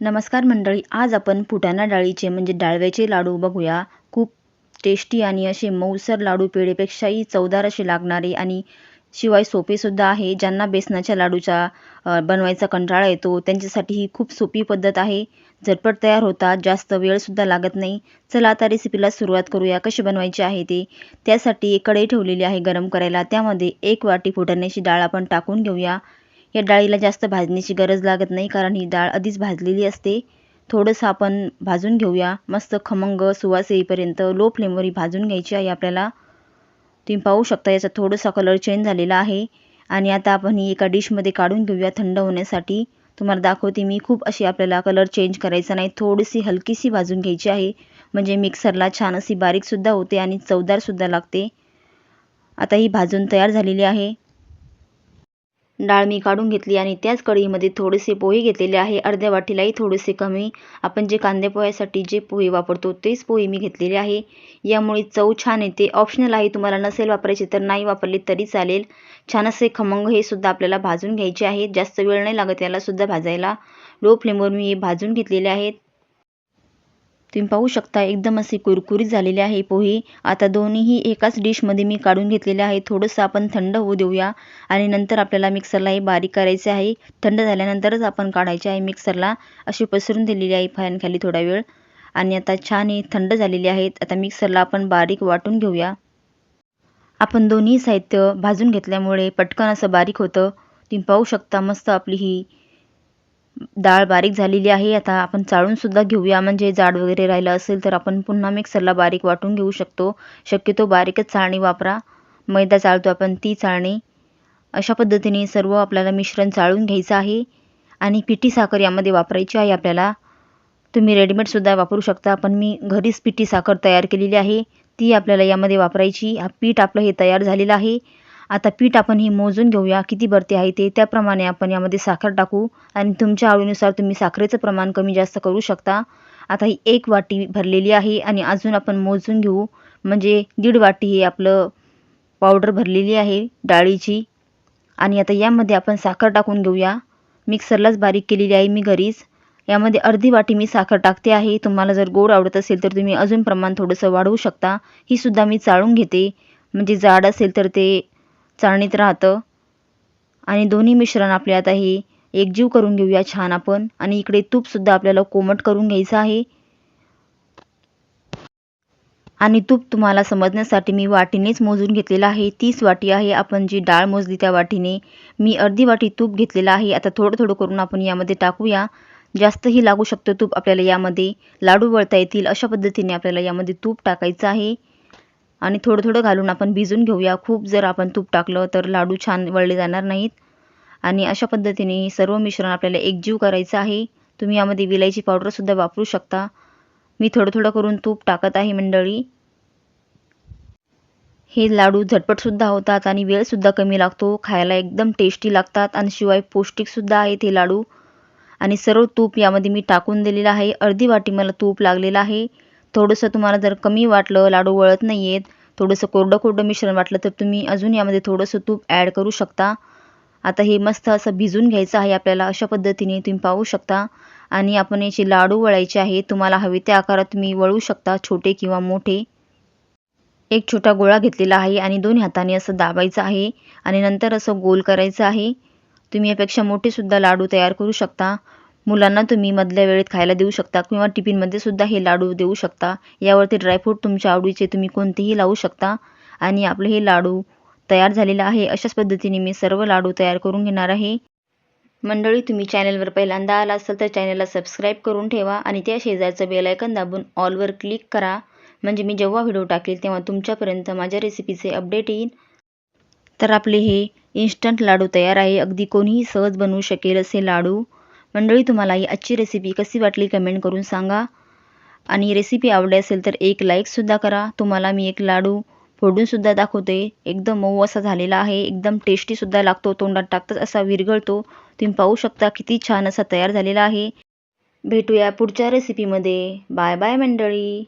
नमस्कार मंडळी आज आपण फुटाणा डाळीचे म्हणजे डाळव्याचे लाडू बघूया. खूप टेस्टी आणि असे मऊसर लाडू पेढेपेक्षाही चवदार असे लागणारे आणि शिवाय सोपेसुद्धा आहे. ज्यांना बेसनाच्या लाडूचा बनवायचा कंटाळा येतो त्यांच्यासाठी ही खूप सोपी पद्धत आहे. झटपट तयार होतात जास्त वेळसुद्धा लागत नाही. चला आता रेसिपीला सुरुवात करूया कशी बनवायची आहे ते. त्यासाठी एक कढई ठेवलेली आहे गरम करायला. त्यामध्ये एक वाटी फुटाण्याची डाळ आपण टाकून घेऊया. या डाळीला जास्त भाजण्याची गरज लागत नाही कारण ही डाळ आधीच भाजलेली असते. थोडंसं आपण भाजून घेऊया. मस्त खमंग सुवास येईपर्यंत लो फ्लेमवर भाजून घ्यायची आहे आपल्याला. तुम्ही पाहू शकता याचा थोडासा कलर चेंज झालेला आहे. आणि आता आपण ही एका डिशमध्ये काढून घेऊया थंड होण्यासाठी. तुम्हाला दाखवते मी खूप अशी आपल्याला कलर चेंज करायचा नाही. थोडीशी हलकीशी भाजून घ्यायची आहे. म्हणजे मिक्सरला छान अशी बारीकसुद्धा होते आणि चवदारसुद्धा लागते. आता ही भाजून तयार झालेली आहे. डाळ मी काढून घेतली आणि त्याच कढईमध्ये थोडेसे पोहे घेतलेले आहे. अर्ध्या वाटीलाही थोडेसे कमी. आपण जे कांदे पोह्यासाठी जे पोहे वापरतो तेच पोहे मी घेतलेले आहे. यामुळे चव छान येते. ऑप्शनल आहे. तुम्हाला नसेल वापरायचे तर नाही वापरले तरी चालेल. छान असे खमंग हे सुद्धा आपल्याला भाजून घ्यायचे आहेत जास्त वेळ नाही लागत याला सुद्धा भाजायला. लो फ्लेमवर मी हे भाजून घेतलेले आहेत. तुम्ही पाहू शकता एकदम असे कुरकुरीत झालेले आहे पोहे. आता दोन्हीही एकाच डिशमध्ये मी काढून घेतलेले आहे. थोडंसं आपण थंड होऊ देऊया. आणि नंतर आपल्याला मिक्सरला हे बारीक करायचे आहे. थंड झाल्यानंतरच आपण काढायचे आहे मिक्सरला अशी पसरून दिलेली आहे फॅनखाली थोडा वेळ. आणि आता छान हे थंड झालेले आहेत. आता मिक्सरला आपण बारीक वाटून घेऊया. आपण दोन्ही साहित्य भाजून घेतल्यामुळे पटकन असं बारीक होतं. तुम्ही पाहू शकता मस्त आपली ही डाळ बारीक झालेली आहे. आता आपण चाळूनसुद्धा घेऊया. म्हणजे जाड वगैरे राहिलं असेल तर आपण पुन्हा मिक्सरला बारीक वाटून घेऊ शकतो. शक्यतो बारीकच चाळणी वापरा. मैदा चाळतो आपण ती चाळणी. अशा पद्धतीने सर्व आपल्याला मिश्रण चाळून घ्यायचं आहे. आणि पिठी साखर यामध्ये वापरायची आहे आपल्याला. तुम्ही रेडीमेडसुद्धा वापरू शकता. पण मी घरीच पिठी साखर तयार केलेली आहे. ती आपल्याला यामध्ये वापरायची. हा पीठ आपलं हे तयार झालेलं आहे. आता पीठ आपण ही मोजून घेऊया. किती भरती आहे ते? त्याप्रमाणे आपण यामध्ये साखर टाकू आणि तुमच्या आवडीनुसार तुम्ही साखरेचं प्रमाण कमी जास्त करू शकता. आता ही एक वाटी भरलेली आहे आणि अजून आपण मोजून घेऊ. म्हणजे दीड वाटी हे आपलं पावडर भरलेली आहे डाळीची. आणि आता यामध्ये आपण साखर टाकून घेऊया. मिक्सरलाच बारीक केलेली आहे मी घरीच. यामध्ये अर्धी वाटी मी साखर टाकते आहे. तुम्हाला जर गोड आवडत असेल तर तुम्ही अजून प्रमाण थोडंसं वाढवू शकता. ही सुद्धा मी चाळून घेते. म्हणजे जाड असेल तर ते चाळणीत राहतं. आणि दोन्ही मिश्रण आपले आता हे एकजीव करून घेऊया छान आपण. आणि इकडे तूपसुद्धा आपल्याला कोमट करून घ्यायचं आहे. आणि तूप तुम्हाला समजण्यासाठी मी वाटीनेच मोजून घेतलेलं आहे. तीस वाटी आहे. आपण जी डाळ मोजली त्या वाटीने मी अर्धी वाटी तूप घेतलेलं आहे. आता थोडं थोडं करून आपण यामध्ये टाकूया. जास्तही लागू शकतो तूप आपल्याला यामध्ये. लाडू वळता येतील. अशा पद्धतीने आपल्याला यामध्ये तूप टाकायचं आहे. आणि थोडं थोडं घालून आपण भिजून घेऊया. खूप जर आपण तूप टाकलं तर लाडू छान वळले जाणार नाहीत. आणि अशा पद्धतीने सर्व मिश्रण आपल्याला एकजीव करायचं आहे. तुम्ही यामध्ये विलायची पावडरसुद्धा वापरू शकता. मी थोडं थोडं करून तूप टाकत आहे मंडळी. हे लाडू झटपटसुद्धा होतात आणि वेळसुद्धा कमी लागतो. खायला एकदम टेस्टी लागतात आणि शिवाय पौष्टिकसुद्धा आहेत हे लाडू. आणि सर्व तूप यामध्ये मी टाकून दिलेलं आहे. अर्धी वाटी मला तूप लागलेलं आहे. थोडंसं तुम्हाला जर कमी वाटलं लाडू वळत नाही आहेत थोडंसं कोरडं कोरडं मिश्रण वाटलं तर तुम्ही अजून यामध्ये थोडंसं तूप ॲड करू शकता. आता हे मस्त असं भिजून घ्यायचं आहे आपल्याला अशा पद्धतीने तुम्ही पाहू शकता. आणि आपण याचे लाडू वळायचे आहे तुम्हाला हवे त्या आकारात तुम्ही वळू शकता छोटे किंवा मोठे. एक छोटा गोळा घेतलेला आहे आणि दोन हाताने असं दाबायचं आहे आणि नंतर असं गोल करायचं आहे. तुम्ही यापेक्षा मोठेसुद्धा लाडू तयार करू शकता. मुलांना तुम्ही मधल्या वेळेत खायला देऊ शकता किंवा टिफिनमध्ये सुद्धा हे लाडू देऊ शकता. यावरती ड्रायफ्रूट तुमच्या आवडीचे तुम्ही कोणतेही लावू शकता. आणि आपले हे लाडू तयार झालेलं आहे अशाच पद्धतीने मी सर्व लाडू तयार करून घेणार आहे. मंडळी तुम्ही चॅनलवर पहिल्यांदा आला असाल तर चॅनलला सबस्क्राईब करून ठेवा आणि त्या शेजारचं बेलायकन दाबून ऑलवर क्लिक करा. म्हणजे मी जेव्हा व्हिडिओ टाकेल तेव्हा तुमच्यापर्यंत माझ्या रेसिपीचे अपडेट येईल. तर आपले हे इन्स्टंट लाडू तयार आहे. अगदी कोणीही सहज बनवू शकेल असे लाडू. मंडळी तुम्हाला ही आजची रेसिपी कशी वाटली कमेंट करून सांगा. आणि रेसिपी आवडली असेल तर एक लाईकसुद्धा करा. तुम्हाला मी एक लाडू फोडूनसुद्धा दाखवते. एकदम मऊ असा झालेला आहे. एकदम टेस्टीसुद्धा लागतो. तोंडात टाकताच असा विरघळतो. तुम्ही पाहू शकता किती छान असा तयार झालेला आहे. भेटूया पुढच्या रेसिपीमध्ये बाय बाय मंडळी.